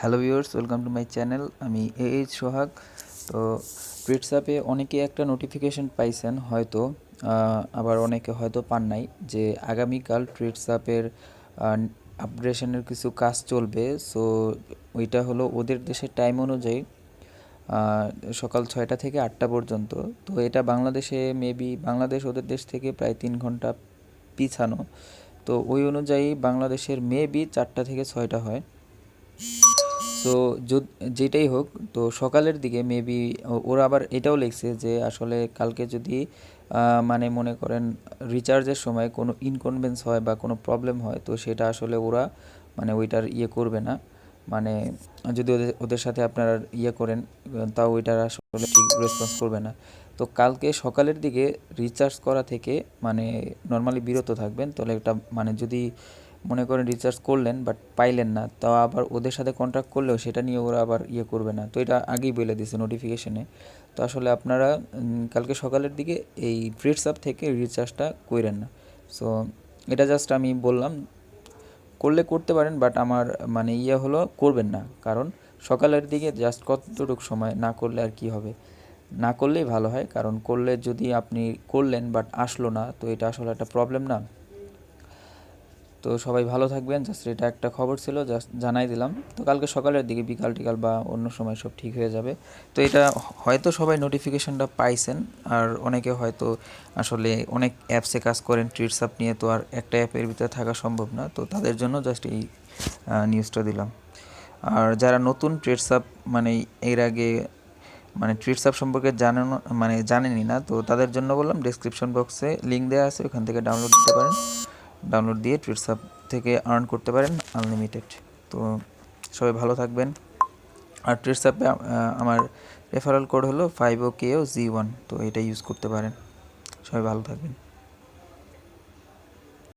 Hello viewers, welcome to my channel. আমি A H সোহাগ। তো হোয়াটসঅ্যাপে অনেকে একটা নোটিফিকেশন পাইছেন, হয়তো আবার অনেকে হয়তো পান নাই যে আগামীকাল হোয়াটসঅ্যাপের আপগ্রেশনের কিছু কাজ চলবে। সো ওইটা হলো ওদের দেশের টাইম অনুযায়ী সকাল ছয়টা থেকে আটটা পর্যন্ত। তো এটা বাংলাদেশে মেবি বাংলাদেশ ওদের দেশ থেকে প্রায় তিন ঘণ্টা পিছানো। তো ওই অনুযায়ী বাংলাদেশের মেবি চারটা থেকে ছয়টা হয়। সো যেটাই হোক, তো সকালের দিকে মেবি ওরা আবার এটাও লিখছে যে আসলে কালকে যদি মানে মনে করেন রিচার্জের সময় কোনো ইনকনভেন্স হয় বা কোনো প্রবলেম হয়, তো সেটা আসলে ওরা মানে ওইটার ইয়ে করবে না। মানে যদি ওদের ওদের সাথে আপনারা ইয়ে করেন, তাও ওইটার আসলে ঠিক রেসপন্স করবে না। তো কালকে সকালের দিকে রিচার্জ করা থেকে মানে নর্মালি বিরত থাকবেন, তাহলে এটা মানে যদি মনে করেন রিচার্জ করলেন বাট পাইলেন না। তাও আবার ওদের সাথে কন্ট্যাক্ট করলেও সেটা নিয়ে ওরা আবার ইয়ে করবে না। তো এটা আগেই বলে দিছে নোটিফিকেশনে তো আসলে আপনারা কালকে সকালের দিকে এই হোয়াটসঅ্যাপ থেকে রিচার্জটা করেন না। সো এটা জাস্ট আমি বললাম, করলে করতে পারেন বাট আমার মানে ইয়ে হলো করবেন না। কারণ সকালের দিকে জাস্ট কতটুকু সময় না করলে আর কি হবে? না করলেই ভালো হয়, কারণ করলে যদি আপনি করলেন বাট আসলো না, তো এটা আসলে একটা প্রবলেম না। তো সবাই ভালো থাকবেন। জাস্ট এটা একটা খবর ছিল, জাস্ট জানাই দিলাম। তো কালকে সকালের দিকে বিকাল টিকাল বা অন্য সময় সব ঠিক হয়ে যাবে। তো এটা হয়তো সবাই নোটিফিকেশনটা পাইছেন, আর অনেকে হয়তো আসলে অনেক অ্যাপসে কাজ করেন আপ নিয়ে, তো আর একটা অ্যাপের ভিতরে থাকা সম্ভব না। তো তাদের জন্য জাস্ট এই নিউজটা দিলাম। আর যারা নতুন আপ মানে এর আগে মানে আপ সম্পর্কে জানানো মানে জানেনই না, তো তাদের জন্য বললাম ডেসক্রিপশন বক্সে লিঙ্ক দেওয়া আছে, ওখান থেকে ডাউনলোড করতে পারেন। ডাউনলোড দিয়ে টুইটসাপ থেকে আর্ন করতে পারেন আনলিমিটেড তো সবাই ভালো থাকবেন। আর টুইটসাপে আমার রেফারেল কোড হলো five O K O G one তো এটা ইউজ করতে পারেন। সবাই ভালো থাকবেন।